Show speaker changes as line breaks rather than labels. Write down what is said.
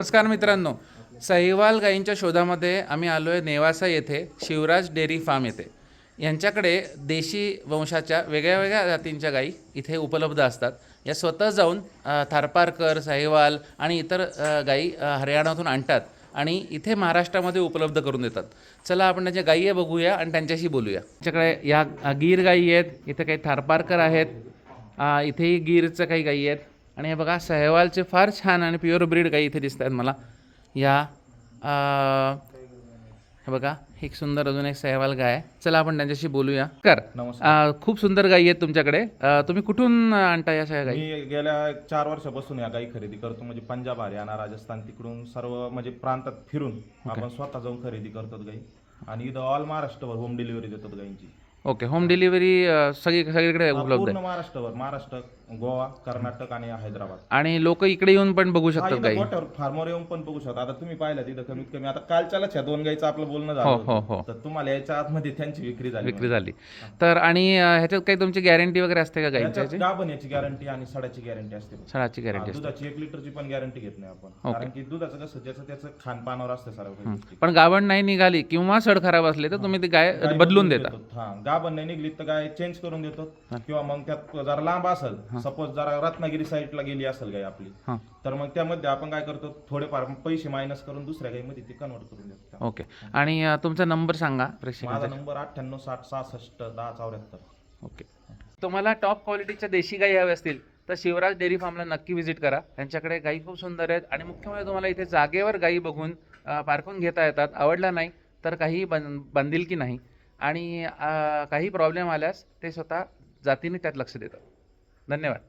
नमस्कार मित्रांनो सहिवाल गायींच्या शोधामध्ये आम्ही आलो आहे नेवासा येथे शिवराज डेअरी फार्म येथे. यांच्याकडे देशी वंशाच्या वेगळ्या वेगळ्या जातींच्या गायी इथे उपलब्ध असतात. या स्वतः जाऊन थारपारकर सहिवाल आणि इतर गाई गायी हरियाणातून आणतात आणि इथे महाराष्ट्रामध्ये उपलब्ध करून देतात. चला आपण त्यांच्या गायी आहे बघूया आणि त्यांच्याशी बोलूया. त्यांच्याकडे या गीर गायी आहेत इथे काही थारपारकर आहेत इथेही गीरचं काही गायी आहेत. आणि हे बघा सहवालचे फार छान आणि प्युअर ब्रीड गाई इथे दिसत आहेत मला. या हे बघा एक सुंदर अजून एक सहवाल गाय आहे. चला आपण त्यांच्याशी बोलूया. कर.
नमस्कार.
खूप सुंदर गायी आहेत तुमच्याकडे. तुम्ही कुठून आणता या सगळ्या गायी
मी गेल्या चार वर्षापासून या गाई खरेदी करतो. म्हणजे पंजाब हरियाणा राजस्थान तिकडून सर्व म्हणजे प्रांतात फिरून आपण स्वतः जाऊन खरेदी करतो गाई. आणि इथं ऑल महाराष्ट्रभर होम डिलिव्हरी देतात गाईंची.
ओके होम डिलिव्हरी सगळी सगळीकडे उपलब्ध
पूर्ण
आहे
महाराष्ट्रभर महाराष्ट्र गोवा कर्नाटक आणि हैदराबाद.
आणि लोक इकडे येऊन पण बघू
हा
शकतात
इथं गोट्यावर फार्मवर येऊन पण बघू शकता आता तुम्ही पाहिलं तिथं कमीत कमी. आता कालच्यालाच ह्या दोन गाईचं आपलं बोलणं झालं
हो
होतं.
हो हो.
तर तुम्हाला याच्या आतमध्ये त्यांची विक्री झाली
विक्री झाली. तर आणि अ, ह्याच्यात काही तुमची गॅरंटी वगैरे असते का
याच्यात गाभण याची गॅरंटी आणि सडाची गॅरंटी असते.
सणाची
हा,
गॅरंटी
दुधाची एक लिटरची पण गॅरंटी घेत नाही आपण. कारण की दुधाचं कसं ज्याचं त्याचं खानपानावर असते सर्व काही.
पण गाभण नाही निघाली किंवा सड खराब असले तर तुम्ही ती गाय बदलून देता.
देतो. हा गाभण नाही निघली तर गाय चेंज करून देतो. किंवा मग त्यात जरा लांब असेल सपोज जरा रत्नागिरी साईडला गेली असेल गाय आपली तर मग त्यामध्ये आपण काय करतो थोडेफार पैसे मायनस करून दुसऱ्या गाईमध्ये ते कन्वर्ट करून देतो.
ओके आणि तुमचा नंबर सांगा
माझा नंबर अठ्ठ्याण्णव साठ सहासष्ट दहा चौऱ्याहत्तर.
ओके तुम्हाला टॉप क्वालिटीच्या देशी गाई हव्या असतील तर शिवराज डेअरी फार्मला नक्की व्हिजिट करा. त्यांच्याकडे गाई खूप सुंदर आहेत आणि मुख्य म्हणजे तुम्हाला इथे जागेवर गाई बघून पारखून घेता येतात. आवडला नाही तर काही बन बांधिलकी नाही. आणि काही प्रॉब्लेम आल्यास ते स्वतः जातीने त्यात लक्ष देतात. धन्यवाद.